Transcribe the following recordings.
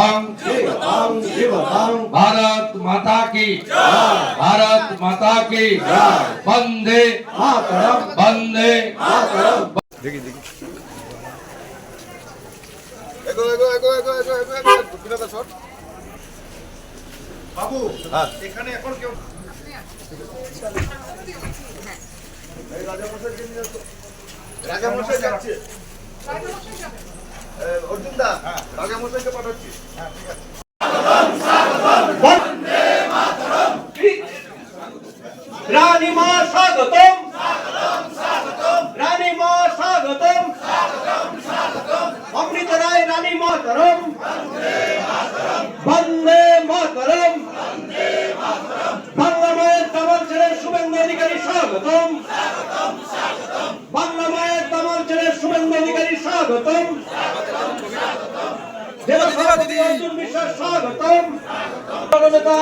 স্বাগতম জীবতং জীবতং ভারত মাতা কি ভারত মাতা কি বন্দে মাতরম বন্দে মাতরম এগো এগো এগো এগো এগো এগো এগো বিনোদা শট বাবু এখানে এখন কেউ এই রাজামশাইকে নিয়ে আসো। রাজামশাই যাচ্ছে অর্জুন স্বাগতম। অমৃত রায় রানী মাতরম। বন্দে মাতরম। বাংলা মায়ের দামাল ছেলের শুভেন্দু অধিকারী স্বাগতম বাংলা মায়ের দামাল ছেলের শুভেন্দু অধিকারী স্বাগতম জেলা সভাপতি অর্জুন বিশ্বাস স্বাগতম নেতা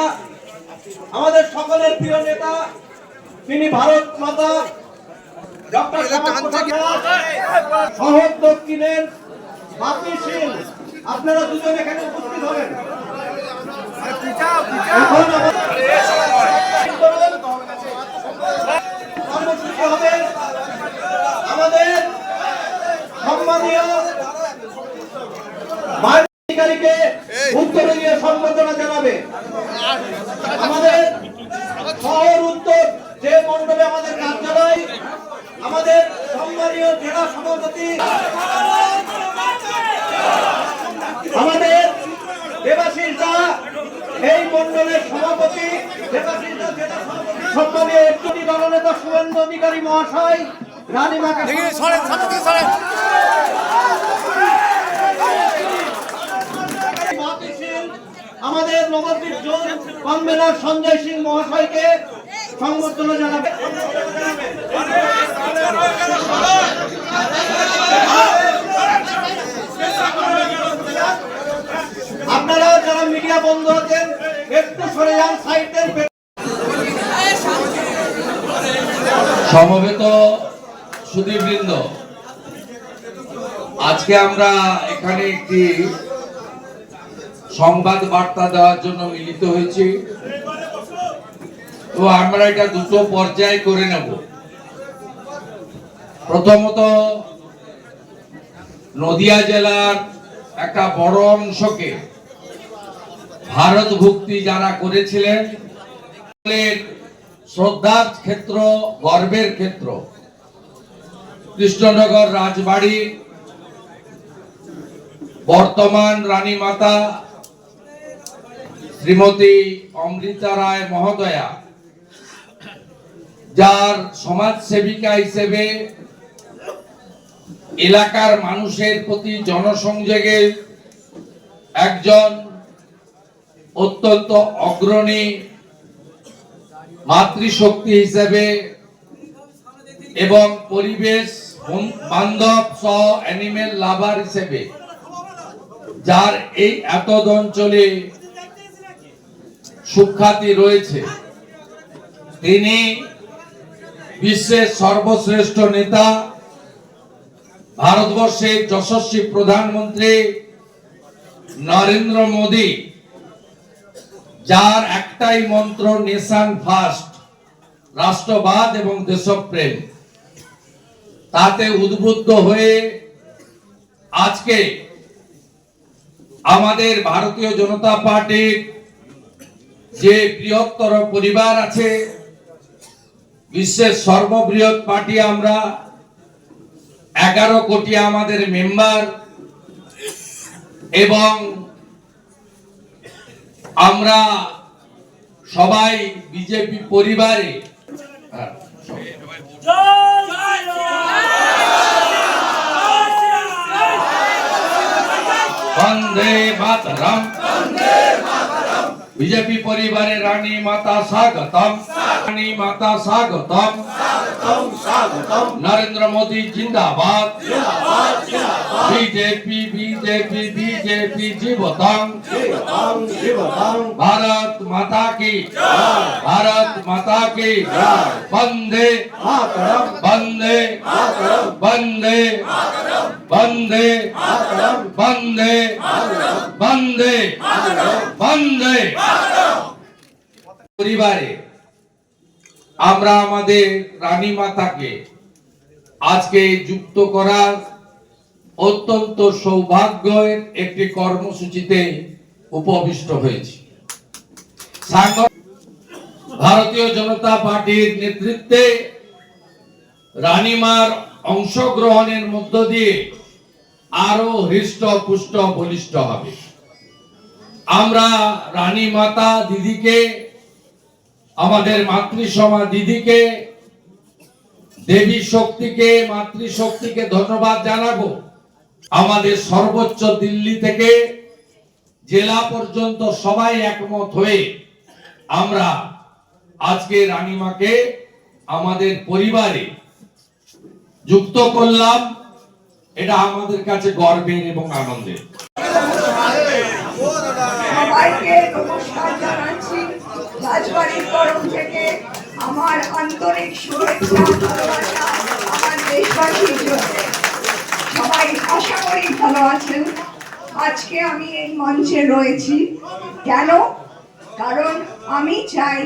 আমাদের সকলের প্রিয় নেতা তিনি ভারত মাতা ডক্টর শহর দক্ষিণের বাপি সিং। আপনারা দুজন এখানে উপস্থিত হবেন। এখন আমাদের কর্মসূচি হবে আমাদের সম্মানীয় মায়ের অধিকারীকে উত্তরীয় সম্বর্ধনা জানাবে আমাদের শহর উত্তর যে মণ্ডলে আমাদের কার্যালয়, আমাদের সম্মানীয় জেলা সভাপতি, আমাদের দেবাশিস দা, এই মণ্ডলের সভাপতি, দেবাশিস দা জেলা সভাপতি, সম্মানীয় একটি দলনেতা শুভেন্দু অধিকারী মহাশয় রানীমাকে আমাদের নবদ্বীপ জোন কনভেনর সঞ্জয় সিং মহাশয়কে সংবর্ধনা জানাবে। আপনারা যারা মিডিয়া বন্ধ আছেন, একটু সরে যান সাইডের সমবেত সুদীবৃন্দ আজকে আমরা এখানে একটি সংবাদ বার্তা দেওয়ার জন্য মিলিত হয়েছি। তো আমরা এটা দুটো পর্যায়ে করে নেব। প্রথমত, নদিয়া জেলার একটা বড় অংশকে ভারত ভুক্তি যারা করেছিলেন শ্রদ্ধার ক্ষেত্র, গর্বের ক্ষেত্র। কৃষ্ণনগর রাজবাড়ি, বর্তমান রানী মাতা শ্রীমতী অমৃতা রায় মহোদয়া, যার সমাজ সেবিকা হিসেবে এলাকার মানুষের প্রতি জনসংযোগে একজন অত্যন্ত অগ্রণী মাতৃশক্তি হিসেবে এবং পরিবেশ বান্ধব সহ অ্যানিমেল লাভার হিসেবে, যার এই এত অঞ্চলে সুখ্যাতি রয়েছে। তিনি বিশ্বের সর্বশ্রেষ্ঠ নেতা, ভারতবর্ষের যশস্বী প্রধানমন্ত্রী নরেন্দ্র মোদী, যার একটাই মন্ত্র, নেশন ফার্স্ট রাষ্ট্রবাদ এবং দেশপ্রেম। তাতে উদ্বুদ্ধ হয়ে আজকে আমাদের ভারতীয় জনতা পার্টির যে বৃহত্তর পরিবার আছে, বিশ্বের সর্ববৃহৎ পার্টি আমরা, এগারো কোটি আমাদের মেম্বার, এবং আমরা সবাই বিজেপি পরিবারে। বন্দে মাতরম। বিজেপি পরিবারে রানী মাতা স্বাগতম। রানী মাতা স্বাগতম। স্বাগতম স্বাগতম নরেন্দ্র মোদী জিন্দাবাদ জিন্দাবাদ জিন্দাবাদ BJP BJP BJP জীবতং জীবতং জীবতং Bharat Mata की भारत माता की वंदे মাতরম वंदे মাতরম वंदे वंदे মাতরম वंदे वंदे वंदे পরিবারে আমরা আমাদের রানী মাতাকে আজকে যুক্ত করার অত্যন্ত সৌভাগ্যের একটি কর্মসূচিতে উপবিষ্ট হয়েছি। ভারতীয় জনতা পার্টির নেতৃত্বে রানীমার অংশগ্রহণের মধ্য দিয়ে আরও হৃষ্ট পুষ্ট বলিষ্ঠ হবে। আমরা রানী মাতা দিদিকে আমাদের মাতৃসমা দিদিকে, দেবী শক্তিকে, মাতৃশক্তিকে ধন্যবাদ জানাব। আমাদের সর্বোচ্চ দিল্লি থেকে জেলা পর্যন্ত সবাই একমত হয়ে আমরা আজকে রানীমাকে আমাদের পরিবারে যুক্ত করলাম। এটা আমাদের কাছে গর্বের এবং আনন্দের। রাজবাড়ির তরফ থেকে আমার আন্তরিক শুভেচ্ছা, ভালোবাসা, আমার দেশবাসীর জন্য। সবাই আশা করি ভালো আছেন। আজকে আমি এই মঞ্চে রয়েছি। কেন? কারণ আমি চাই,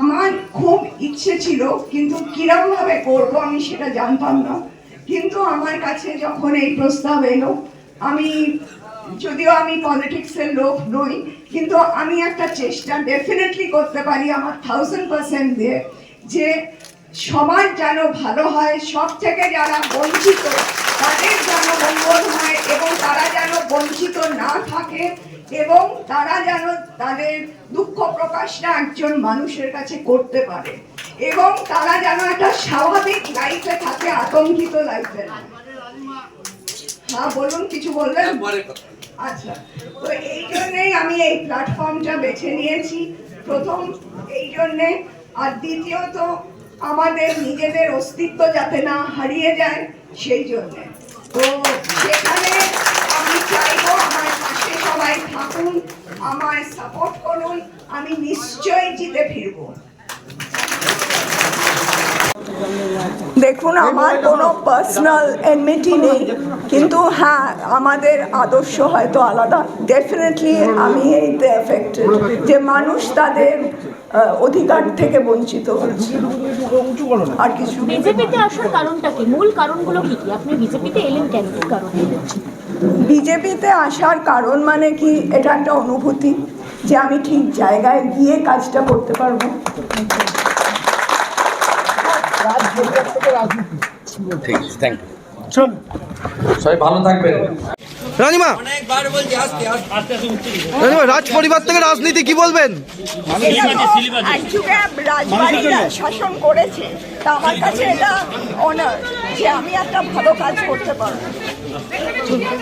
আমার খুব ইচ্ছে ছিল, কিন্তু কিরম ভাবে করব আমি সেটা জানতাম না। কিন্তু আমার কাছে যখন এই প্রস্তাব এলো, আমি যদিও আমি পলিটিক্সের লোক নই, কিন্তু আমি একটা চেষ্টা ডেফিনেটলি করতে পারি আমার থাউজেন্ড পার্সেন্ট দিয়ে যে সমাজ যেন ভালো হয়, সব থেকে যারা বঞ্চিত, তাদের যেন মঙ্গল হয় এবং তারা যেন বঞ্চিত না থাকে এবং তারা যেন তাদের দুঃখ প্রকাশটা একজন মানুষের কাছে করতে পারে এবং তারা যেন একটা স্বাভাবিক লাইফে থাকে, আতঙ্কিত লাইফে হ্যাঁ বলুন কিছু বলবেন? আচ্ছা তো এই জন্যই আমি এই প্ল্যাটফর্মটা বেছে নিয়েছি। প্রথম এই জন্যে। আর দ্বিতীয়ত আমাদের নিজেদের অস্তিত্ব যাতে না হারিয়ে যায় সেই জন্যে। তো সেখানে আমি চাইব আমার পাশে সবাই থাকুন আমায় সাপোর্ট করুন আমি নিশ্চয়ই জিতে ফিরবো। দেখুন আমার কোনো পার্সোনাল এনমিটি নেই। কিন্তু হ্যাঁ আমাদের আদর্শ হয়তো আলাদা। ডেফিনেটলি আমি এইতে এফেক্টেড যে মানুষ তাদের অধিকার থেকে বঞ্চিত হচ্ছে। আর কিছু বিজেপিতে আসার কারণটা কি? মূল কারণগুলো কি কি? আপনি বিজেপিতে এলেন কেন? কারণ? বিজেপিতে আসার কারণ মানে কি? এটা একটা অনুভূতি যে আমি ঠিক জায়গায় গিয়ে কাজটা করতে পারব। সবাই ভালো থাকবেন। রানিমা। রানিমা রাজ পরিবার থেকে রাজনীতি কি বলবেন? শাসন করেছে তা আমার কাছে এটা অনার যে আমি একটা ভালো কাজ করতে পারব।